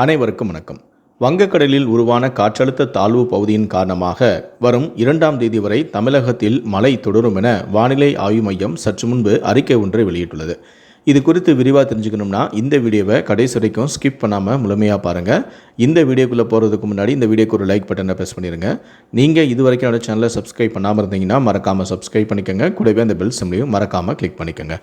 அனைவருக்கும் வணக்கம். வங்கக்கடலில் உருவான காற்றழுத்த தாழ்வு பகுதியின் காரணமாக வரும் இரண்டாம் தேதி வரை தமிழகத்தில் மழை தொடரும் என வானிலை ஆய்வு மையம் சற்று முன்பு அறிக்கை ஒன்றை வெளியிட்டுள்ளது. இது குறித்து விரிவாக தெரிஞ்சுக்கணும்னா இந்த வீடியோவை கடைசி வரைக்கும் ஸ்கிப் பண்ணாமல் முழுமையாக பாருங்கள் இந்த வீடியோக்குள்ளே போகிறதுக்கு முன்னாடி இந்த வீடியோக்கு ஒரு லைக் பட்டனை ப்ரெஸ் பண்ணிடுங்க நீங்கள் இது வரைக்கும் என்னோட சேனலை சப்ஸ்கிரைப் பண்ணாமல் இருந்தீங்கன்னா மறக்காமல் சப்ஸ்கிரைப் பண்ணிக்கோங்க. கூடவே அந்த பெல் சிம்லையும் மறக்காமல் கிளிக் பண்ணிக்கோங்க.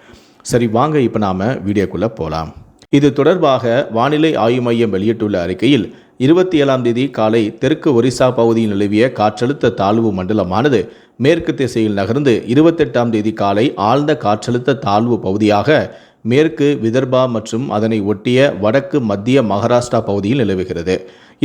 சரி வாங்க இப்போ நாம் வீடியோக்குள்ளே போகலாம் இது தொடர்பாக வானிலை ஆய்வு மையம் வெளியிட்டுள்ள அறிக்கையில் இருபத்தி ஏழாம் தேதி காலை தெற்கு ஒரிசா பகுதியில் நிலவிய காற்றழுத்த தாழ்வு மண்டலமானது மேற்கு திசையில் நகர்ந்து இருபத்தெட்டாம் தேதி காலை ஆழ்ந்த காற்றழுத்த தாழ்வு பகுதியாக மேற்கு விதர்பா மற்றும் அதனை ஒட்டிய வடக்கு மத்திய மகாராஷ்டிரா பகுதியில் நிலவுகிறது.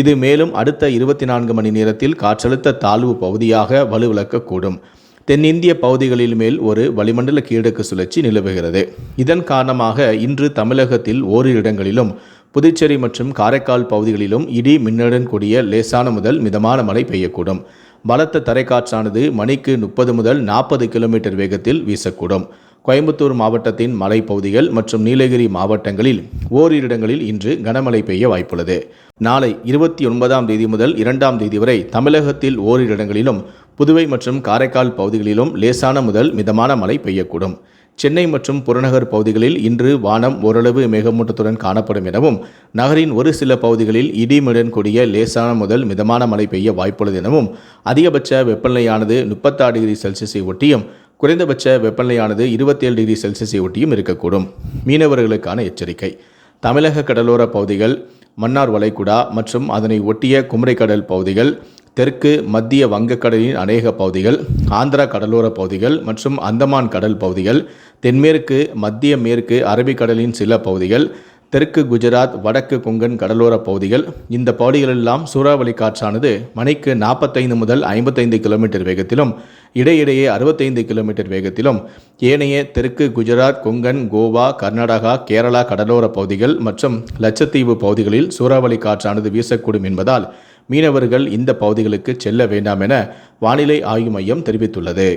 இது மேலும் அடுத்த இருபத்தி நான்கு மணி நேரத்தில் காற்றழுத்த தாழ்வு பகுதியாக வலுவிழக்கக்கூடும். தென்னிந்திய பகுதிகளில் மேல் ஒரு வளிமண்டல கீழக்கு சுழற்சி நிலவுகிறது. இதன் காரணமாக இன்று தமிழகத்தில் ஓரிரு இடங்களிலும் புதுச்சேரி மற்றும் காரைக்கால் பகுதிகளிலும் இடி மின்னலுடன் கூடிய லேசான முதல் மிதமான மழை பெய்யக்கூடும். பலத்த தரைக்காற்றானது மணிக்கு முப்பது முதல் நாற்பது கிலோமீட்டர் வேகத்தில் வீசக்கூடும். கோயம்புத்தூர் மாவட்டத்தின் மலைப்பகுதிகள் மற்றும் நீலகிரி மாவட்டங்களில் ஓரிரு இடங்களில் இன்று கனமழை பெய்ய வாய்ப்புள்ளது. நாளை இருபத்தி ஒன்பதாம் தேதி முதல் இரண்டாம் தேதி வரை தமிழகத்தில் ஓரிரு இடங்களிலும் புதுவை மற்றும் காரைக்கால் பகுதிகளிலும் லேசான முதல் மிதமான மழை பெய்யக்கூடும். சென்னை மற்றும் புறநகர் பகுதிகளில் இன்று வானம் ஓரளவு மேகமூட்டத்துடன் காணப்படும் எனவும் நகரின் ஒரு சில பகுதிகளில் இடிமுடன் கூடிய லேசான முதல் மிதமான மழை பெய்ய வாய்ப்புள்ளது எனவும் அதிகபட்ச வெப்பநிலையானது முப்பத்தாறு டிகிரி செல்சியஸை ஒட்டியும் குறைந்தபட்ச வெப்பநிலையானது இருபத்தேழு டிகிரி செல்சியஸை ஒட்டியும் இருக்கக்கூடும். மீனவர்களுக்கான எச்சரிக்கை. தமிழக கடலோர பகுதிகள் மன்னார் வளைகுடா மற்றும் அதனை ஒட்டிய குமரிக்கடல் பகுதிகள் தெற்கு மத்திய வங்கக்கடலின் அநேக பகுதிகள் ஆந்திரா கடலோர பகுதிகள் மற்றும் அந்தமான் கடல் பகுதிகள் தென்மேற்கு மத்திய மேற்கு அரபிக்கடலின் சில பகுதிகள் தெற்கு குஜராத் வடக்கு கொங்கன் கடலோர பகுதிகள். இந்த பகுதிகளெல்லாம் சூறாவளி காற்றானது மணிக்கு நாற்பத்தைந்து முதல் ஐம்பத்தைந்து கிலோமீட்டர் வேகத்திலும் இடையிடையே அறுபத்தைந்து கிலோமீட்டர் வேகத்திலும். ஏனைய தெற்கு குஜராத் கொங்கன் கோவா கர்நாடகா கேரளா கடலோர பகுதிகள் மற்றும் லட்சத்தீவு பகுதிகளில் சூறாவளி காற்றானது வீசக்கூடும் என்பதால் மீனவர்கள் இந்த பகுதிகளுக்கு செல்ல வேண்டாம் என வானிலை ஆய்வு மையம் தெரிவித்துள்ளது.